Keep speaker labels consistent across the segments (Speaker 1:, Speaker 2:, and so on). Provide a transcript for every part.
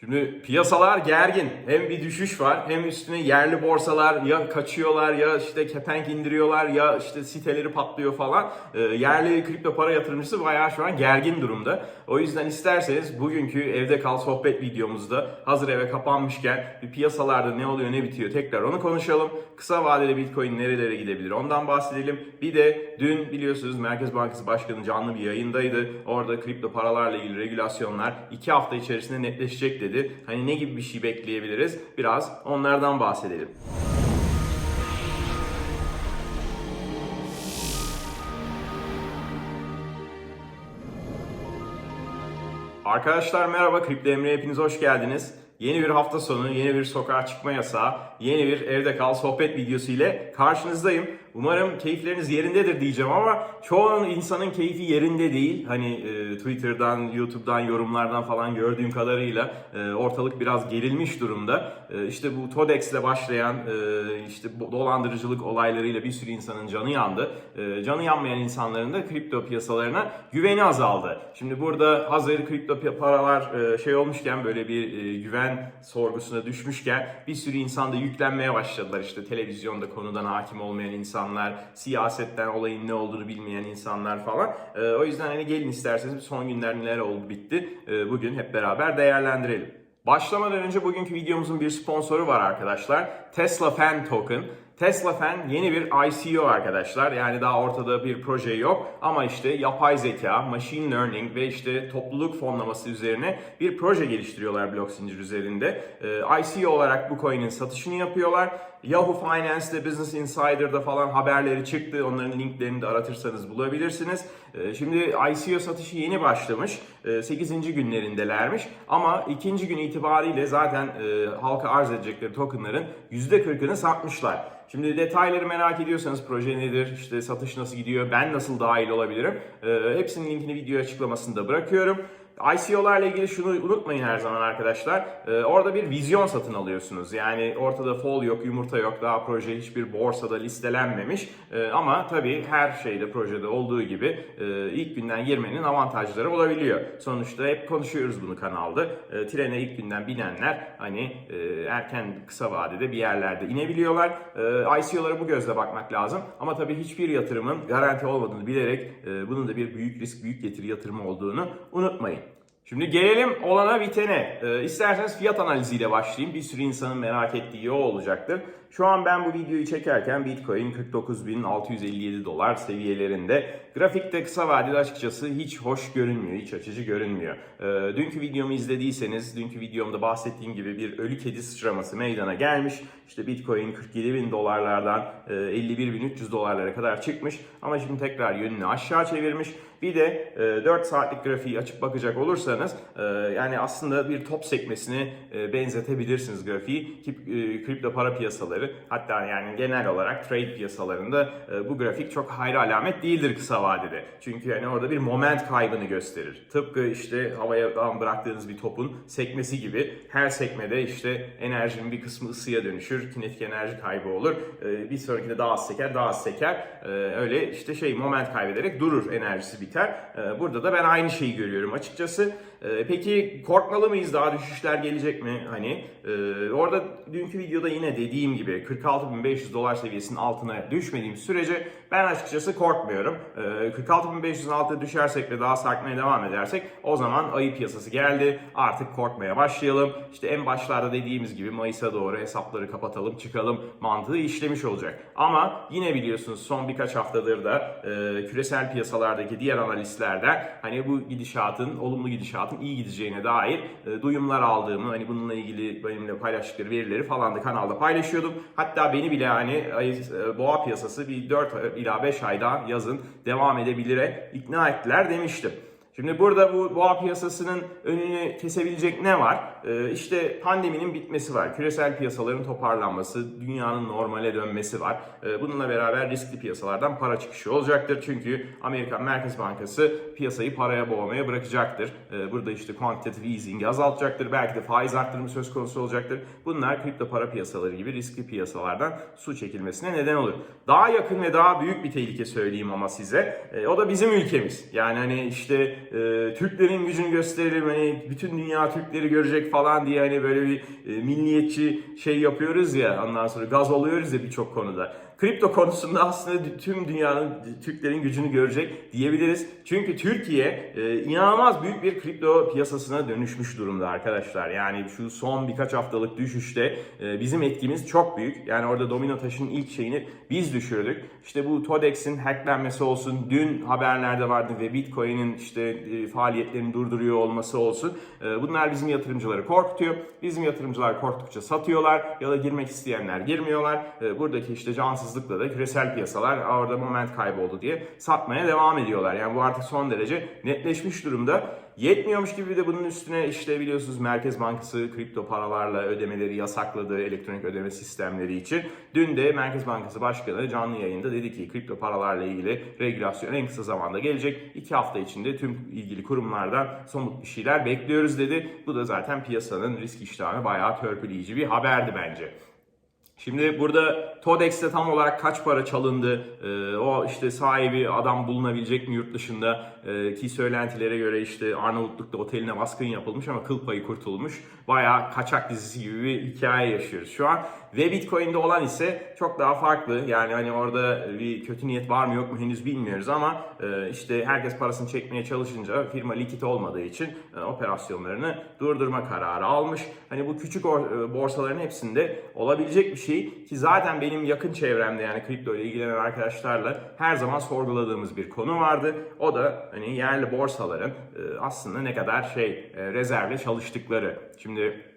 Speaker 1: Şimdi piyasalar gergin. Hem bir düşüş var hem üstüne yerli borsalar ya kaçıyorlar ya işte kepenk indiriyorlar ya işte siteleri patlıyor falan. Ee, yerli kripto para yatırımcısı bayağı şu an gergin durumda. O yüzden isterseniz bugünkü evde kal sohbet videomuzda hazır eve kapanmışken bir piyasalarda ne oluyor ne bitiyor tekrar onu konuşalım. Kısa vadeli Bitcoin nerelere gidebilir ondan bahsedelim. Bir de dün biliyorsunuz Merkez Bankası Başkanı canlı bir yayındaydı. Orada kripto paralarla ilgili regülasyonlar 2 hafta içerisinde netleşecek dedi. Hani ne gibi bir şey bekleyebiliriz? Biraz onlardan bahsedelim. Arkadaşlar merhaba, Kripto Emre hepiniz hoş geldiniz. Yeni bir hafta sonu, yeni bir sokağa çıkma yasağı, yeni bir evde kal sohbet videosu ile karşınızdayım. Umarım keyifleriniz yerindedir diyeceğim ama çoğu insanın keyfi yerinde değil. Hani e, Twitter'dan, YouTube'dan, yorumlardan falan gördüğüm kadarıyla e, ortalık biraz gerilmiş durumda. E, işte bu TODEX ile başlayan e, işte dolandırıcılık olaylarıyla bir sürü insanın canı yandı. E, canı yanmayan insanların da kripto piyasalarına güveni azaldı. Şimdi burada hazır kripto paralar e, şey olmuşken böyle bir e, güven sorgusuna düşmüşken bir sürü insan da yüklenmeye başladılar. İşte televizyonda konudan hakim olmayan insanlar, siyasetten olayın ne olduğunu bilmeyen insanlar falan. E, o yüzden hani gelin isterseniz son günler neler oldu bitti. E, bugün hep beraber değerlendirelim. Başlamadan önce bugünkü videomuzun bir sponsoru var arkadaşlar. Tesla Fan Token. Tesla Fan yeni bir ICO arkadaşlar. Yani daha ortada bir proje yok ama işte yapay zeka, machine learning ve işte topluluk fonlaması üzerine bir proje geliştiriyorlar blok zincir üzerinde. Ee, ICO olarak bu coin'in satışını yapıyorlar. Yahoo Finance'de, Business Insider'da falan haberleri çıktı. Onların linklerini de aratırsanız bulabilirsiniz. Ee, Şimdi ICO satışı yeni başlamış. 8. günlerindelermiş. Ama ikinci gün itibariyle zaten e, halka arz edecekleri tokenların %40'ını satmışlar. Şimdi detayları merak ediyorsanız proje nedir, işte satış nasıl gidiyor, ben nasıl dahil olabilirim? Ee, hepsinin linkini video açıklamasında bırakıyorum. ICO'larla ilgili şunu unutmayın her zaman arkadaşlar. Ee, orada bir vizyon satın alıyorsunuz. Yani ortada fol yok, yumurta yok. Daha proje hiçbir borsada listelenmemiş. Ee, ama tabii her şeyde projede olduğu gibi e, ilk günden girmenin avantajları olabiliyor. Sonuçta hep konuşuyoruz bunu kanalda. E, trene ilk günden binenler hani e, erken kısa vadede bir yerlerde inebiliyorlar. E, ICO'lara bu gözle bakmak lazım. Ama tabii hiçbir yatırımın garanti olmadığını bilerek e, bunun da bir büyük risk, büyük getiri yatırımı olduğunu unutmayın. Şimdi gelelim olana bitene. Ee, isterseniz fiyat analiziyle başlayayım. Bir sürü insanın merak ettiği o olacaktır. Şu an ben bu videoyu çekerken Bitcoin 49.657 dolar seviyelerinde. Grafikte kısa vadede açıkçası hiç hoş görünmüyor, hiç açıcı görünmüyor. Ee, dünkü videomu izlediyseniz, dünkü videomda bahsettiğim gibi bir ölü kedi sıçraması meydana gelmiş. İşte Bitcoin 47.000 dolarlardan e, 51.300 dolarlara kadar çıkmış. Ama şimdi tekrar yönünü aşağı çevirmiş. Bir de e, 4 saatlik grafiği açıp bakacak olursanız e, yani aslında bir top sekmesine e, benzetebilirsiniz grafiği ki e, kripto para piyasaları hatta yani genel olarak trade piyasalarında e, bu grafik çok hayra alamet değildir kısa vadede. Çünkü yani orada bir moment kaybını gösterir. Tıpkı işte havaya bıraktığınız bir topun sekmesi gibi her sekmede işte enerjinin bir kısmı ısıya dönüşür, kinetik enerji kaybı olur. E, bir sonrakinde daha az seker, daha az seker. E, öyle işte şey moment kaybederek durur, enerjisi biter. E, burada da ben aynı şeyi görüyorum açıkçası. E, peki korkmalı mıyız? Daha düşüşler gelecek mi? Hani e, orada dünkü videoda yine dediğim gibi 46.500 dolar seviyesinin altına düşmediğim sürece ben açıkçası korkmuyorum. E, 46.500'ün altına düşersek ve daha sarkmaya devam edersek o zaman ayı piyasası geldi. Artık korkmaya başlayalım. İşte en başlarda dediğimiz gibi Mayıs'a doğru hesapları kapatalım, çıkalım mantığı işlemiş olacak. Ama yine biliyorsunuz son birkaç haftadır da e, küresel piyasalardaki diğer analistlerden hani bu gidişatın, olumlu gidişatın iyi gideceğine dair e, duyumlar aldığımı, hani bununla ilgili benimle paylaştıkları verileri falan da kanalda paylaşıyordum. Hatta beni bile hani e, boğa piyasası bir 4 ila 5 ayda yazın devam edebilire ikna ettiler demiştim. Şimdi burada bu boğa piyasasının önünü kesebilecek ne var? Ee, işte pandeminin bitmesi var. Küresel piyasaların toparlanması, dünyanın normale dönmesi var. Ee, bununla beraber riskli piyasalardan para çıkışı olacaktır. Çünkü Amerikan Merkez Bankası piyasayı paraya boğmaya bırakacaktır. Ee, burada işte quantitative easing'i azaltacaktır. Belki de faiz arttırımı söz konusu olacaktır. Bunlar kripto para piyasaları gibi riskli piyasalardan su çekilmesine neden olur. Daha yakın ve daha büyük bir tehlike söyleyeyim ama size. Ee, o da bizim ülkemiz. Yani hani işte e, Türklerin gücünü gösterelim hani bütün dünya Türkleri görecek falan diye hani böyle bir e, milliyetçi şey yapıyoruz ya ondan sonra gaz oluyoruz ya birçok konuda. Kripto konusunda aslında tüm dünyanın Türklerin gücünü görecek diyebiliriz. Çünkü Türkiye e, inanılmaz büyük bir kripto piyasasına dönüşmüş durumda arkadaşlar. Yani şu son birkaç haftalık düşüşte e, bizim etkimiz çok büyük. Yani orada domino taşının ilk şeyini biz düşürdük. İşte bu TODEX'in hacklenmesi olsun, dün haberlerde vardı ve Bitcoin'in işte e, faaliyetlerini durduruyor olması olsun. E, bunlar bizim yatırımcıları korkutuyor. Bizim yatırımcılar korktukça satıyorlar ya da girmek isteyenler girmiyorlar. E, buradaki işte cansızlıkla da küresel piyasalar "Aa, orada moment kayboldu diye satmaya devam ediyorlar. Yani bu artık son derece netleşmiş durumda. Yetmiyormuş gibi de bunun üstüne işte biliyorsunuz Merkez Bankası kripto paralarla ödemeleri yasakladı elektronik ödeme sistemleri için. Dün de Merkez Bankası Başkanı canlı yayında dedi ki kripto paralarla ilgili regülasyon en kısa zamanda gelecek. İki hafta içinde tüm ilgili kurumlardan somut bir şeyler bekliyoruz dedi. Bu da zaten piyasanın risk iştahını bayağı törpüleyici bir haberdi bence. Şimdi burada TODEX'te tam olarak kaç para çalındı, ee, o işte sahibi adam bulunabilecek mi yurt dışında Ee, ki söylentilere göre işte Arnavutluk'ta oteline baskın yapılmış ama kıl payı kurtulmuş. Bayağı kaçak dizisi gibi bir hikaye yaşıyoruz şu an. Ve Bitcoin'de olan ise çok daha farklı. Yani hani orada bir kötü niyet var mı yok mu henüz bilmiyoruz ama e, işte herkes parasını çekmeye çalışınca firma likit olmadığı için e, operasyonlarını durdurma kararı almış. Hani bu küçük e, borsaların hepsinde olabilecek bir şey ki zaten benim yakın çevremde yani kripto ile ilgilenen arkadaşlarla her zaman sorguladığımız bir konu vardı. O da hani yerli borsaların aslında ne kadar şey rezervle çalıştıkları. Şimdi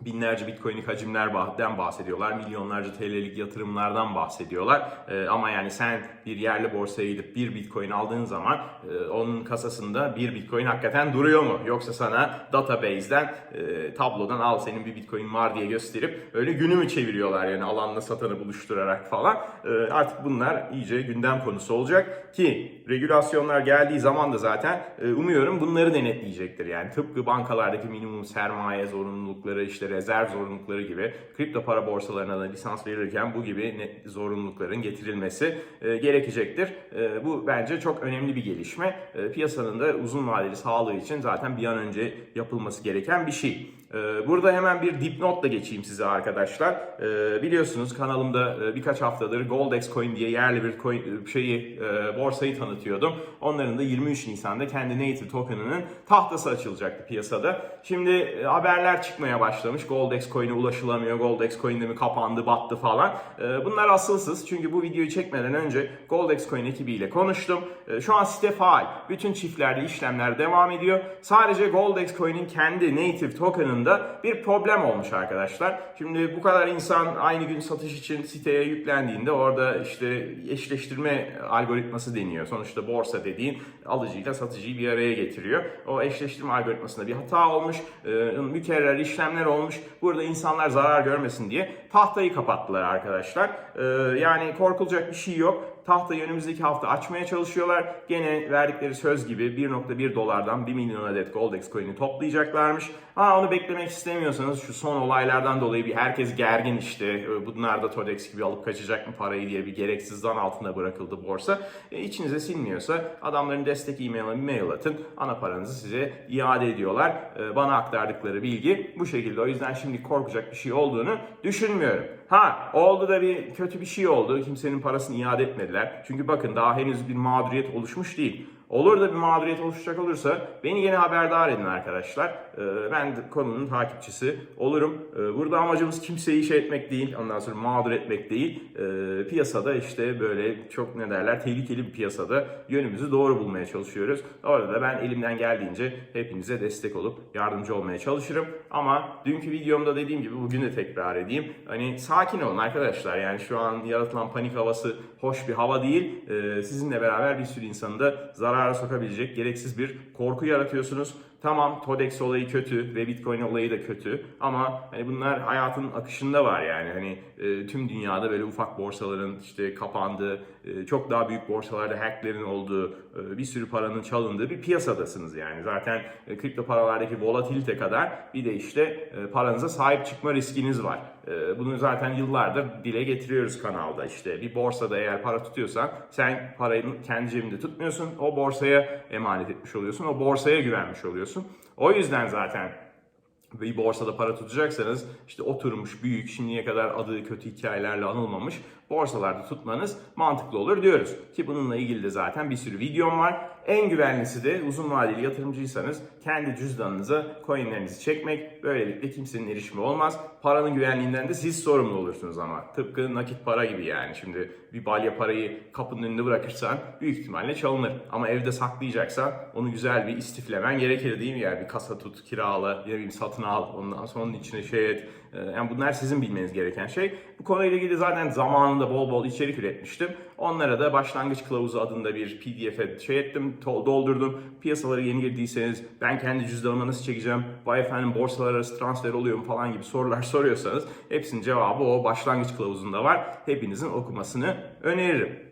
Speaker 1: binlerce bitcoin'lik hacimlerden bahsediyorlar. Milyonlarca TL'lik yatırımlardan bahsediyorlar. Ee, ama yani sen bir yerli borsaya gidip bir bitcoin aldığın zaman e, onun kasasında bir bitcoin hakikaten duruyor mu? Yoksa sana database'den, e, tablodan al senin bir bitcoin var diye gösterip öyle günü mü çeviriyorlar yani alanla satanı buluşturarak falan. E, artık bunlar iyice gündem konusu olacak ki regülasyonlar geldiği zaman da zaten e, umuyorum bunları denetleyecektir. Yani tıpkı bankalardaki minimum sermaye zorunlulukları işte rezerv zorunlulukları gibi kripto para borsalarına da lisans verirken bu gibi zorunlulukların getirilmesi e, gerekecektir. E, bu bence çok önemli bir gelişme. E, piyasanın da uzun vadeli sağlığı için zaten bir an önce yapılması gereken bir şey. E, Burada hemen bir dipnotla geçeyim size arkadaşlar. E, Biliyorsunuz kanalımda e, birkaç haftadır Goldex Coin diye yerli bir coin, şeyi e, borsayı tanıtıyordum. Onların da 23 Nisan'da kendi native token'ının tahtası açılacaktı piyasada. Şimdi e, haberler çıkmaya başlamış. Goldex Coin'e ulaşılamıyor. Goldex Coin'de mi kapandı, battı falan. E, Bunlar asılsız. Çünkü bu videoyu çekmeden önce Goldex Coin ekibiyle konuştum. E, Şu an site faal. Bütün çiftlerde işlemler devam ediyor. Sadece Goldex Coin'in kendi native token'ında bir problem olmuş arkadaşlar. Şimdi bu kadar insan aynı gün satış için siteye yüklendiğinde orada işte eşleştirme algoritması deniyor. Sonuçta borsa dediğin alıcıyla satıcıyı bir araya getiriyor. O eşleştirme algoritmasında bir hata olmuş, e, mükerrer işlemler olmuş. Burada insanlar zarar görmesin diye tahtayı kapattılar arkadaşlar. E, yani korkulacak bir şey yok tahtayı önümüzdeki hafta açmaya çalışıyorlar. Gene verdikleri söz gibi 1.1 dolardan 1 milyon adet Goldex coin'i toplayacaklarmış. Ha onu beklemek istemiyorsanız şu son olaylardan dolayı bir herkes gergin işte e, bunlar da Todex gibi alıp kaçacak mı parayı diye bir gereksiz zan altında bırakıldı borsa. E, içinize sinmiyorsa adamların destek e-mail'ine bir mail atın. Ana paranızı size iade ediyorlar. E, bana aktardıkları bilgi bu şekilde. O yüzden şimdi korkacak bir şey olduğunu düşünmüyorum. Ha oldu da bir kötü bir şey oldu. Kimsenin parasını iade etmediler. Çünkü bakın daha henüz bir mağduriyet oluşmuş değil. Olur da bir mağduriyet oluşacak olursa beni yine haberdar edin arkadaşlar. Ee, Ben konunun takipçisi olurum. Ee, Burada amacımız kimseyi şey etmek değil, ondan sonra mağdur etmek değil. Ee, Piyasada işte böyle çok ne derler tehlikeli bir piyasada yönümüzü doğru bulmaya çalışıyoruz. Orada da ben elimden geldiğince hepinize destek olup yardımcı olmaya çalışırım. Ama dünkü videomda dediğim gibi bugün de tekrar edeyim. Hani sakin olun arkadaşlar. Yani şu an yaratılan panik havası hoş bir hava değil. Sizinle beraber bir sürü insanı da zarara sokabilecek gereksiz bir korku yaratıyorsunuz. Tamam Todex olayı kötü ve Bitcoin olayı da kötü ama hani bunlar hayatın akışında var yani hani e, tüm dünyada böyle ufak borsaların işte kapandığı, e, çok daha büyük borsalarda hacklerin olduğu, e, bir sürü paranın çalındığı bir piyasadasınız yani. Zaten e, kripto paralardaki volatilite kadar bir de işte e, paranıza sahip çıkma riskiniz var. E, bunu zaten yıllardır dile getiriyoruz kanalda. İşte bir borsada eğer para tutuyorsan sen parayı kendi cebinde tutmuyorsun. O borsaya emanet etmiş oluyorsun. O borsaya güvenmiş oluyorsun. O yüzden zaten bir borsada para tutacaksanız işte oturmuş büyük şimdiye kadar adı kötü hikayelerle anılmamış borsalarda tutmanız mantıklı olur diyoruz. Ki bununla ilgili de zaten bir sürü videom var. En güvenlisi de uzun vadeli yatırımcıysanız kendi cüzdanınıza coinlerinizi çekmek. Böylelikle kimsenin erişimi olmaz. Paranın güvenliğinden de siz sorumlu olursunuz ama. Tıpkı nakit para gibi yani. Şimdi bir balya parayı kapının önünde bırakırsan büyük ihtimalle çalınır. Ama evde saklayacaksan onu güzel bir istiflemen gerekir değil mi? Yani bir kasa tut, kirala, ne bileyim satın al, ondan sonra onun içine şey et. Ee, Yani bunlar sizin bilmeniz gereken şey. Bu konuyla ilgili zaten zamanında bol bol içerik üretmiştim. Onlara da başlangıç kılavuzu adında bir pdf'e şey ettim, doldurdum. Piyasalara yeni girdiyseniz ben kendi cüzdanıma nasıl çekeceğim, vay efendim borsalar arası transfer oluyor mu falan gibi sorular soruyorsanız hepsinin cevabı o başlangıç kılavuzunda var. Hepinizin okumasını öneririm.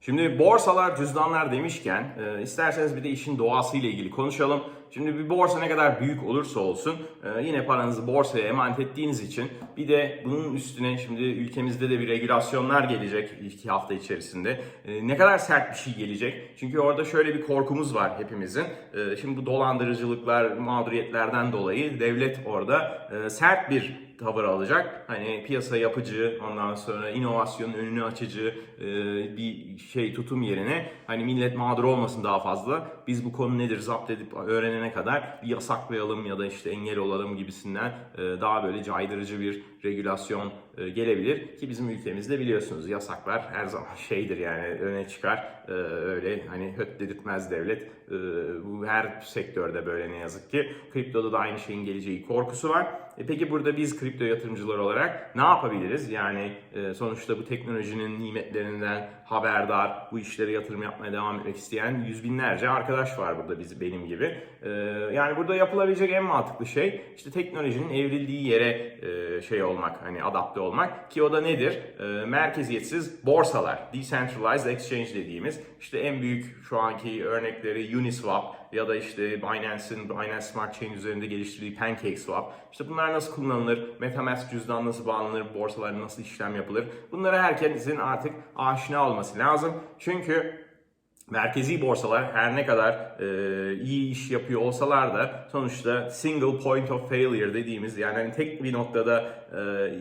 Speaker 1: Şimdi borsalar, cüzdanlar demişken e, isterseniz bir de işin doğasıyla ilgili konuşalım. Şimdi bir borsa ne kadar büyük olursa olsun e, yine paranızı borsaya emanet ettiğiniz için bir de bunun üstüne şimdi ülkemizde de bir regülasyonlar gelecek iki hafta içerisinde. E, ne kadar sert bir şey gelecek? Çünkü orada şöyle bir korkumuz var hepimizin. E, şimdi bu dolandırıcılıklar, mağduriyetlerden dolayı devlet orada sert bir tavır alacak. Hani piyasa yapıcı, ondan sonra inovasyonun önünü açıcı e, bir şey tutum yerine hani millet mağdur olmasın daha fazla. Biz bu konu nedir zapt edip öğrenene kadar bir yasaklayalım ya da işte engel olalım gibisinden daha böyle caydırıcı bir regülasyon e, gelebilir ki bizim ülkemizde biliyorsunuz yasaklar her zaman şeydir yani öne çıkar E, öyle hani höt dedirtmez devlet E, bu her sektörde böyle ne yazık ki kriptoda da aynı şeyin geleceği korkusu var. E peki burada biz kripto yatırımcılar olarak ne yapabiliriz? Yani sonuçta bu teknolojinin nimetlerinden haberdar, bu işlere yatırım yapmaya devam etmek isteyen yüz binlerce arkadaş var burada biz benim gibi. Yani burada yapılabilecek en mantıklı şey işte teknolojinin evrildiği yere şey olmak, hani adapte olmak ki o da nedir? E, merkeziyetsiz borsalar, decentralized exchange dediğimiz işte en büyük şu anki örnekleri Uniswap ya da işte Binance'in Binance Smart Chain üzerinde geliştirdiği PancakeSwap. İşte bunlar nasıl kullanılır? MetaMask cüzdan nasıl bağlanır? Borsalarda nasıl işlem yapılır? Bunlara herkesin artık aşina olması lazım. Çünkü merkezi borsalar her ne kadar e, iyi iş yapıyor olsalar da sonuçta single point of failure dediğimiz yani hani tek bir noktada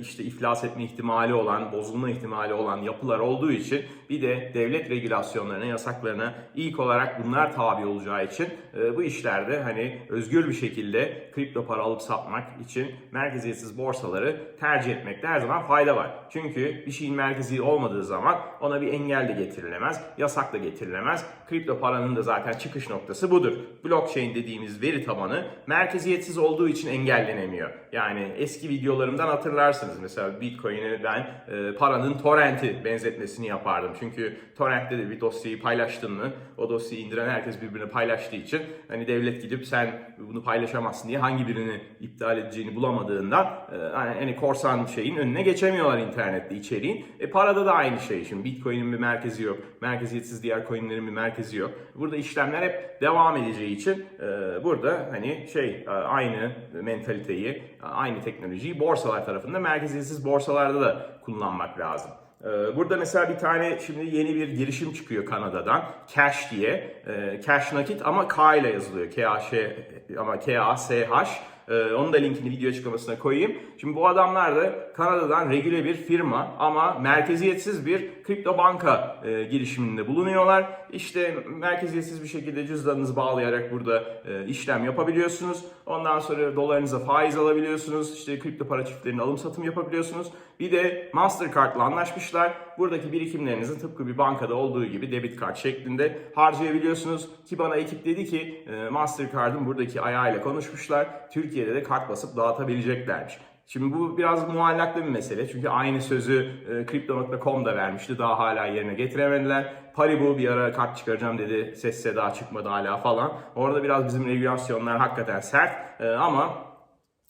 Speaker 1: işte iflas etme ihtimali olan, bozulma ihtimali olan yapılar olduğu için bir de devlet regülasyonlarına, yasaklarına ilk olarak bunlar tabi olacağı için e, bu işlerde hani özgür bir şekilde kripto para alıp satmak için merkeziyetsiz borsaları tercih etmekte her zaman fayda var. Çünkü bir şeyin merkezi olmadığı zaman ona bir engel de getirilemez, yasak da getirilemez. Kripto paranın da zaten çıkış noktası budur. Blockchain dediğimiz veri tabanı merkeziyetsiz olduğu için engellenemiyor. Yani eski videolarımdan hatırlarsınız. Mesela Bitcoin'e ben e, paranın torrenti benzetmesini yapardım. Çünkü torrentte de bir dosyayı paylaştın mı o dosyayı indiren herkes birbirine paylaştığı için hani devlet gidip sen bunu paylaşamazsın diye hangi birini iptal edeceğini bulamadığından e, hani, hani korsan şeyin önüne geçemiyorlar internette içeriğin. E parada da aynı şey. Şimdi Bitcoin'in bir merkezi yok. Merkeziyetsiz diğer coin'lerin bir merkezi yok. Burada işlemler hep devam edeceği için e, burada hani şey e, aynı mentaliteyi, aynı teknolojiyi borsalar tarafında merkeziyetsiz borsalarda da kullanmak lazım. Ee, Burada mesela bir tane şimdi yeni bir girişim çıkıyor Kanada'dan. Cash diye. Ee, Cash nakit ama K ile yazılıyor. K-A-Ş ama K-A-S-H. Ee, Onun da linkini video açıklamasına koyayım. Şimdi bu adamlar da Kanada'dan regüle bir firma ama merkeziyetsiz bir kripto banka e, girişiminde bulunuyorlar. İşte merkeziyetsiz bir şekilde cüzdanınızı bağlayarak burada e, işlem yapabiliyorsunuz. Ondan sonra dolarınıza faiz alabiliyorsunuz. İşte kripto para çiftlerinin alım satım yapabiliyorsunuz. Bir de Mastercard'la anlaşmışlar. Buradaki birikimlerinizi tıpkı bir bankada olduğu gibi debit kart şeklinde harcayabiliyorsunuz. Ki bana ekip dedi ki e, Mastercard'ın buradaki ayağıyla konuşmuşlar. Türkiye'de de kart basıp dağıtabileceklermiş. Şimdi bu biraz muallaklı bir mesele. Çünkü aynı sözü e, Crypto.com da vermişti. Daha hala yerine getiremediler. Paribu bir ara kart çıkaracağım dedi. Ses seda çıkmadı hala falan. Orada biraz bizim regülasyonlar hakikaten sert. E, ama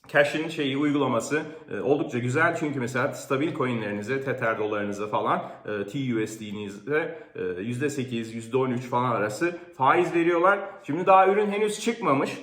Speaker 1: Cash'in şeyi uygulaması e, oldukça güzel çünkü mesela stabil coinlerinize, Tether dolarınıza falan, e, TUSD'nize e, %8, %13 falan arası faiz veriyorlar. Şimdi daha ürün henüz çıkmamış,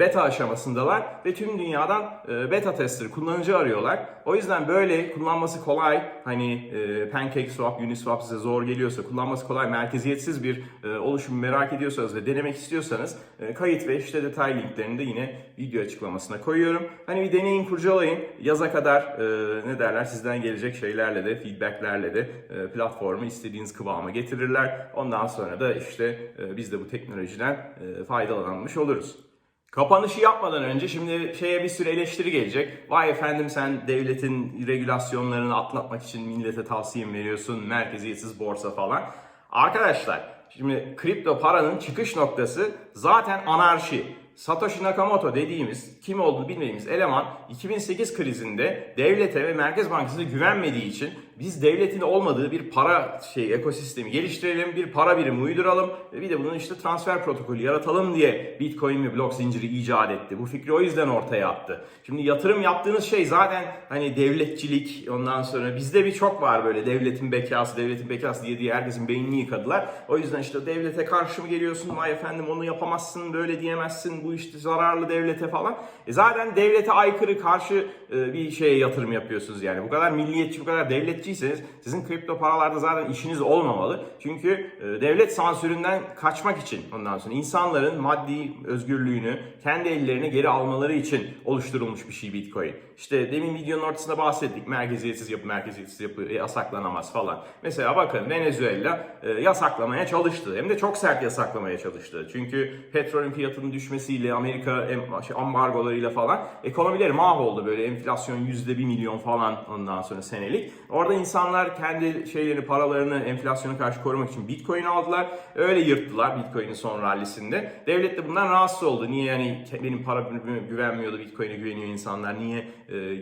Speaker 1: beta aşamasındalar ve tüm dünyadan e, beta tester, kullanıcı arıyorlar. O yüzden böyle kullanması kolay, hani e, PancakeSwap, Uniswap size zor geliyorsa, kullanması kolay, merkeziyetsiz bir e, oluşumu merak ediyorsanız ve denemek istiyorsanız e, kayıt ve işte detay linklerini de yine video açıklamasına koyuyorum. Hani bir deneyin, kurcalayın. Yaza kadar e, ne derler sizden gelecek şeylerle de, feedbacklerle de e, platformu istediğiniz kıvama getirirler. Ondan sonra da işte e, biz de bu teknolojiden e, faydalanmış oluruz. Kapanışı yapmadan önce şimdi şeye bir sürü eleştiri gelecek. Vay efendim sen devletin regülasyonlarını atlatmak için millete tavsiye veriyorsun? Merkeziyetsiz borsa falan. Arkadaşlar şimdi kripto paranın çıkış noktası zaten anarşi. Satoshi Nakamoto dediğimiz kim olduğunu bilmediğimiz eleman 2008 krizinde devlete ve Merkez Bankası'na güvenmediği için biz devletin olmadığı bir para şey ekosistemi geliştirelim, bir para birimi uyduralım ve bir de bunun işte transfer protokolü yaratalım diye Bitcoin ve blok zinciri icat etti. Bu fikri o yüzden ortaya attı. Şimdi yatırım yaptığınız şey zaten hani devletçilik ondan sonra bizde bir çok var böyle devletin bekası, devletin bekası diye diye herkesin beynini yıkadılar. O yüzden işte devlete karşı mı geliyorsun? Vay efendim onu yapamazsın, böyle diyemezsin, bu işte zararlı devlete falan. E zaten devlete aykırı karşı e, bir şeye yatırım yapıyorsunuz yani. Bu kadar milliyetçi, bu kadar devletçiyseniz sizin kripto paralarda zaten işiniz olmamalı. Çünkü e, devlet sansüründen kaçmak için ondan sonra insanların maddi özgürlüğünü kendi ellerine geri almaları için oluşturulmuş bir şey Bitcoin. İşte demin videonun ortasında bahsettik. Merkeziyetsiz yapı, merkeziyetsiz yapı e, yasaklanamaz falan. Mesela bakın Venezuela e, yasaklamaya çalıştı. Hem de çok sert yasaklamaya çalıştı. Çünkü petrolün fiyatının düşmesiyle Amerika şey, ambargolarıyla falan ekonomileri mahvoldu. Böyle enflasyon yüzde bir milyon falan ondan sonra senelik. Orada insanlar kendi şeylerini, paralarını enflasyona karşı korumak için Bitcoin aldılar. Öyle yırttılar Bitcoin'in son rallisinde. Devlet de bundan rahatsız oldu. Niye yani benim para güvenmiyordu, Bitcoin'e güveniyor insanlar. Niye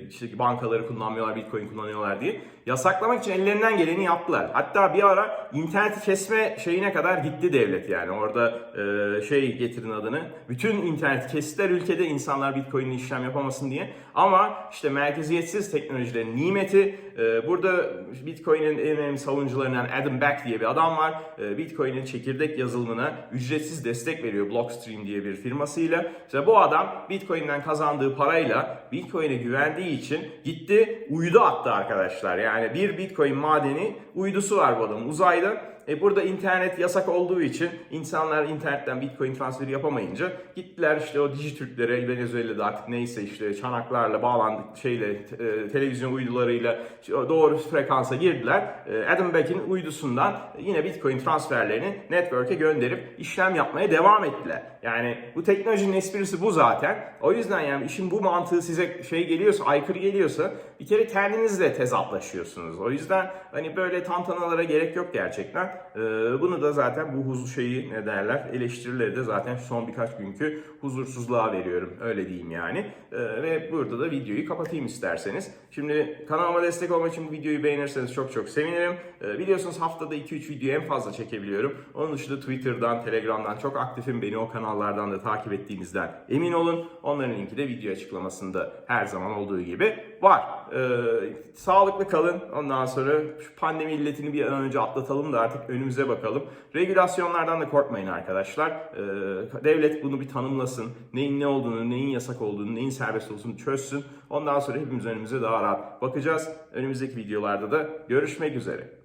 Speaker 1: işte bankaları kullanmıyorlar, Bitcoin kullanıyorlar diye. Yasaklamak için ellerinden geleni yaptılar. Hatta bir ara interneti kesme şeyine kadar gitti devlet yani. Orada e, şey getirin adını. Bütün internet kestiler ülkede insanlar Bitcoin'le işlem yapamasın diye. Ama işte merkeziyetsiz teknolojilerin nimeti e, burada Bitcoin'in en önemli savunucularından Adam Back diye bir adam var. E, Bitcoin'in çekirdek yazılımına ücretsiz destek veriyor Blockstream diye bir firmasıyla. İşte bu adam Bitcoin'den kazandığı parayla Bitcoin'e güvendiği için gitti uydu attı arkadaşlar. Yani bir Bitcoin madeni uydusu var bu adamın uzayda. E burada internet yasak olduğu için insanlar internetten bitcoin transferi yapamayınca gittiler işte o Dijitürklere Venezuela'da artık neyse işte çanaklarla bağlandık şeyle e, televizyon uydularıyla doğru frekansa girdiler. E, Adam Beck'in uydusundan yine bitcoin transferlerini network'e gönderip işlem yapmaya devam ettiler. Yani bu teknolojinin esprisi bu zaten. O yüzden yani işin bu mantığı size şey geliyorsa, aykırı geliyorsa bir kere kendinizle tezatlaşıyorsunuz. O yüzden hani böyle tantanalara gerek yok gerçekten. Ee, bunu da zaten bu huzur şeyi ne derler eleştirileri de zaten son birkaç günkü huzursuzluğa veriyorum. Öyle diyeyim yani. Ee, ve burada da videoyu kapatayım isterseniz. Şimdi kanalıma destek olmak için bu videoyu beğenirseniz çok çok sevinirim. Ee, biliyorsunuz haftada 2-3 video en fazla çekebiliyorum. Onun dışında Twitter'dan, Telegram'dan çok aktifim. Beni o kanallardan da takip ettiğinizden emin olun. Onların linki de video açıklamasında her zaman olduğu gibi var. Ee, sağlıklı kalın. Ondan sonra şu pandemi illetini bir an önce atlatalım da artık önümüze bakalım. Regülasyonlardan da korkmayın arkadaşlar. Ee, devlet bunu bir tanımlasın. Neyin ne olduğunu, neyin yasak olduğunu, neyin serbest olduğunu çözsün. Ondan sonra hepimiz önümüze daha rahat bakacağız. Önümüzdeki videolarda da görüşmek üzere.